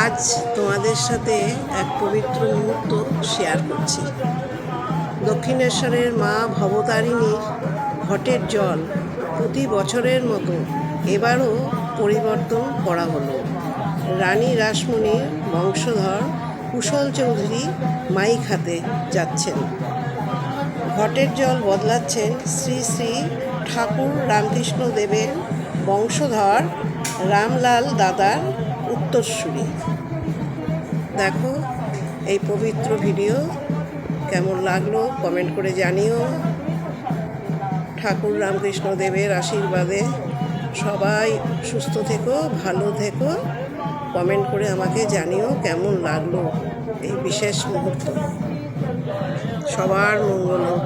আজ তোমাদের সাথে এক পবিত্র মুহূর্ত শেয়ার করছি। দক্ষিণেশ্বরের মা ভবতারিণীর ঘটের জল প্রতি বছরের মতো এবারও পরিবর্তন করা হলো। রানী রাসমণির বংশধর কুশল চৌধুরী মাইক হাতে যাচ্ছেন। ঘটের জল বদলাচ্ছেন শ্রী শ্রী ঠাকুর রামকৃষ্ণ দেবের বংশধর রামলাল দাদার উত্তরসূরি দেখো এই পবিত্র ভিডিও কেমন লাগল কমেন্ট করে জানিও। ঠাকুর রামকৃষ্ণ দেবের আশীর্বাদে সবাই সুস্থ থেকো, ভালো থেকো। কমেন্ট করে আমাকে জানিও কেমন লাগল এই বিশেষ মুহূর্ত। সবার মঙ্গল হোক।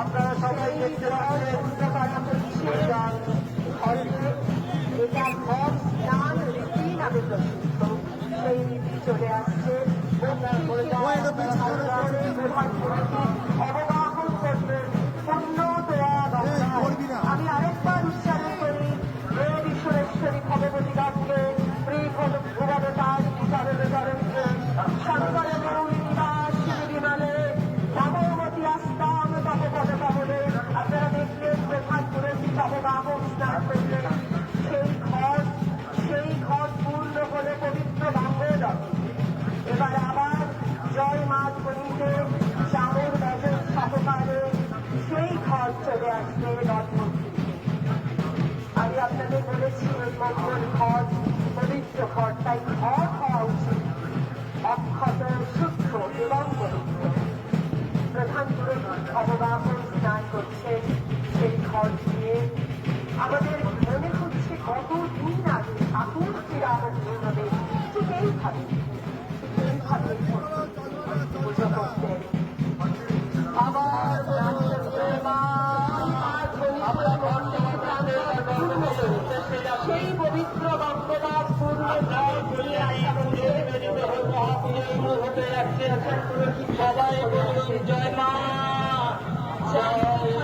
আপনারা সবাই দেখতে এটা মদ স্নান রীতি নামে প্রসিদ্ধ চলে আসছে অক্ষত সূক্ষ্ম এবং পবিত্র প্রধান পুরোহিত অবগাহন স্নান করছেন সেই ঘর দিয়ে আমাদের মনে হচ্ছে কত দিন আগে ঠাকুর শ্রীরামকৃষ্ণ হবে ঠিক এইভাবে এইভাবে পুজো করতেন সবাই বলুন জয় মা। জয়